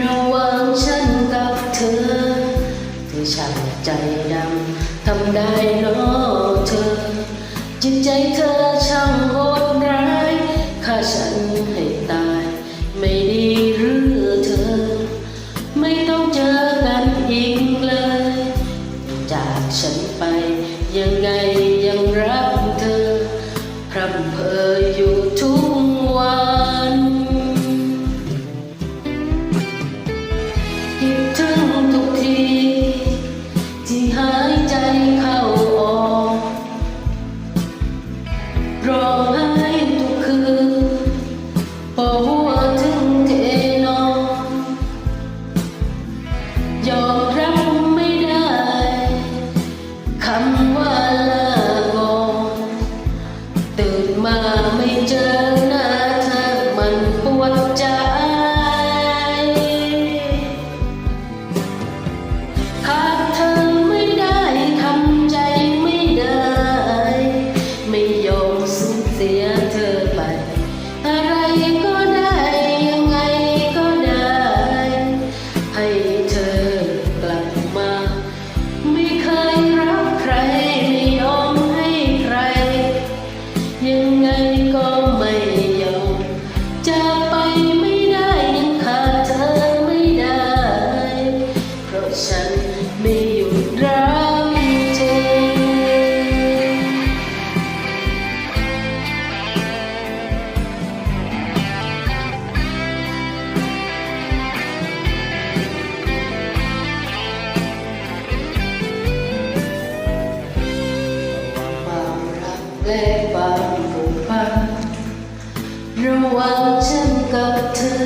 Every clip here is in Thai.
ระหว่างฉันกับเธอผู้ฉันใจดำทำได้เนาะเธอ จิตใจเธอช่างโหดร้ายฆ่าฉันให้ ยังไงก็ไม่ยอมจาไปไม่ได้ยังขาดเธอไม่ได้ เพราะฉันไม่ ระหว่างฉันกับเธอ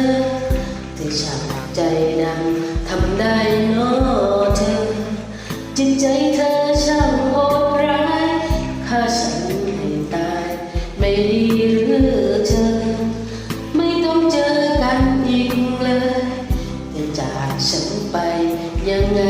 แต่ฉับใจดำทำได้เนาเธอ จิตใจเธอช่างโหดร้ายฆ่าฉันให้ตาย ไม่ดีหรือเธอ ไม่ต้องเจอกันอีกเลยจะจากฉันไปยังไง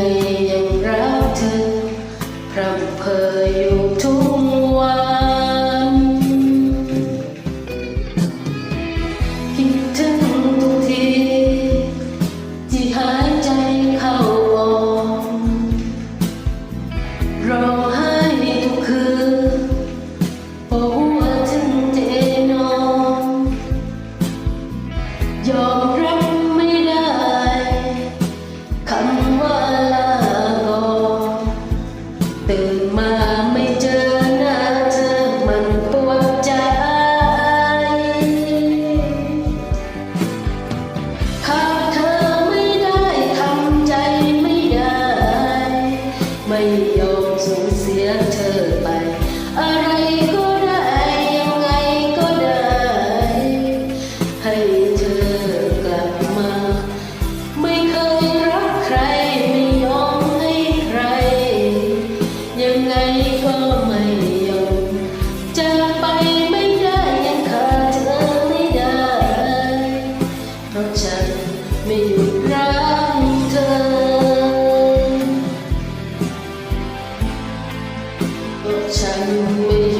Shall you